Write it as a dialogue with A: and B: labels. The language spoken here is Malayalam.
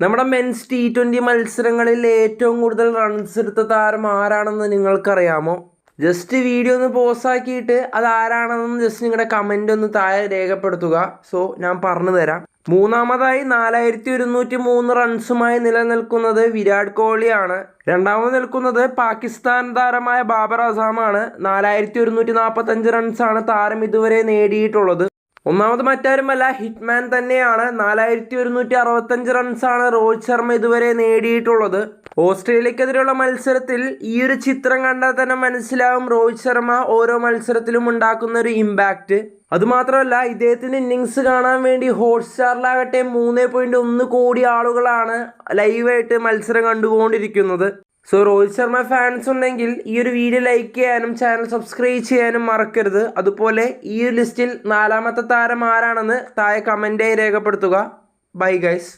A: നമ്മുടെ മെൻസ് ടി ട്വന്റി മത്സരങ്ങളിൽ ഏറ്റവും കൂടുതൽ റൺസ് എടുത്ത താരം ആരാണെന്ന് നിങ്ങൾക്കറിയാമോ? ജസ്റ്റ് വീഡിയോ ഒന്ന് പോസാക്കിയിട്ട് അത് ആരാണെന്ന് ജസ്റ്റ് നിങ്ങളുടെ കമന്റ് ഒന്ന് താഴെ രേഖപ്പെടുത്തുക. സോ ഞാൻ പറഞ്ഞു തരാം. മൂന്നാമതായി നാലായിരത്തി ഒരുന്നൂറ്റി മൂന്ന് റൺസുമായി നിലനിൽക്കുന്നത് വിരാട് കോഹ്ലിയാണ്. രണ്ടാമത് നിൽക്കുന്നത് പാകിസ്ഥാൻ താരമായ ബാബർ അസാമാണ് നാലായിരത്തി ഒരുന്നൂറ്റി നാൽപ്പത്തഞ്ച് റൺസാണ് താരം ഇതുവരെ നേടിയിട്ടുള്ളത്. ഒന്നാമത് മറ്റാരുമല്ല ഹിറ്റ്മാൻ തന്നെയാണ്. നാലായിരത്തി ഒരുന്നൂറ്റി അറുപത്തഞ്ച് റൺസാണ് രോഹിത് ശർമ്മ ഇതുവരെ നേടിയിട്ടുള്ളത്. ഓസ്ട്രേലിയക്കെതിരെയുള്ള മത്സരത്തിൽ ഈ ഒരു ചിത്രം കണ്ടാൽ തന്നെ മനസ്സിലാവും രോഹിത് ശർമ്മ ഓരോ മത്സരത്തിലും ഉണ്ടാക്കുന്ന ഒരു ഇമ്പാക്റ്റ് അതുമാത്രമല്ല ഇദ്ദേഹത്തിന്റെ ഇന്നിങ്സ് കാണാൻ വേണ്ടി ഹോട്ട്സ്റ്റാറിലാകട്ടെ മൂന്ന് പോയിന്റ് ഒന്ന് കോടി ആളുകളാണ് ലൈവായിട്ട് മത്സരം കണ്ടുകൊണ്ടിരിക്കുന്നത്. സോ രോഹിത് ശർമ്മ ഫാൻസ് ഉണ്ടെങ്കിൽ ഈ ഒരു വീഡിയോ ലൈക്ക് ചെയ്യാനും ചാനൽ സബ്സ്ക്രൈബ് ചെയ്യാനും മറക്കരുത്. അതുപോലെ ഈ ഒരു ലിസ്റ്റിൽ നാലാമത്തെ താരം ആരാണെന്ന് താഴെ കമന്റായി രേഖപ്പെടുത്തുക. Bye guys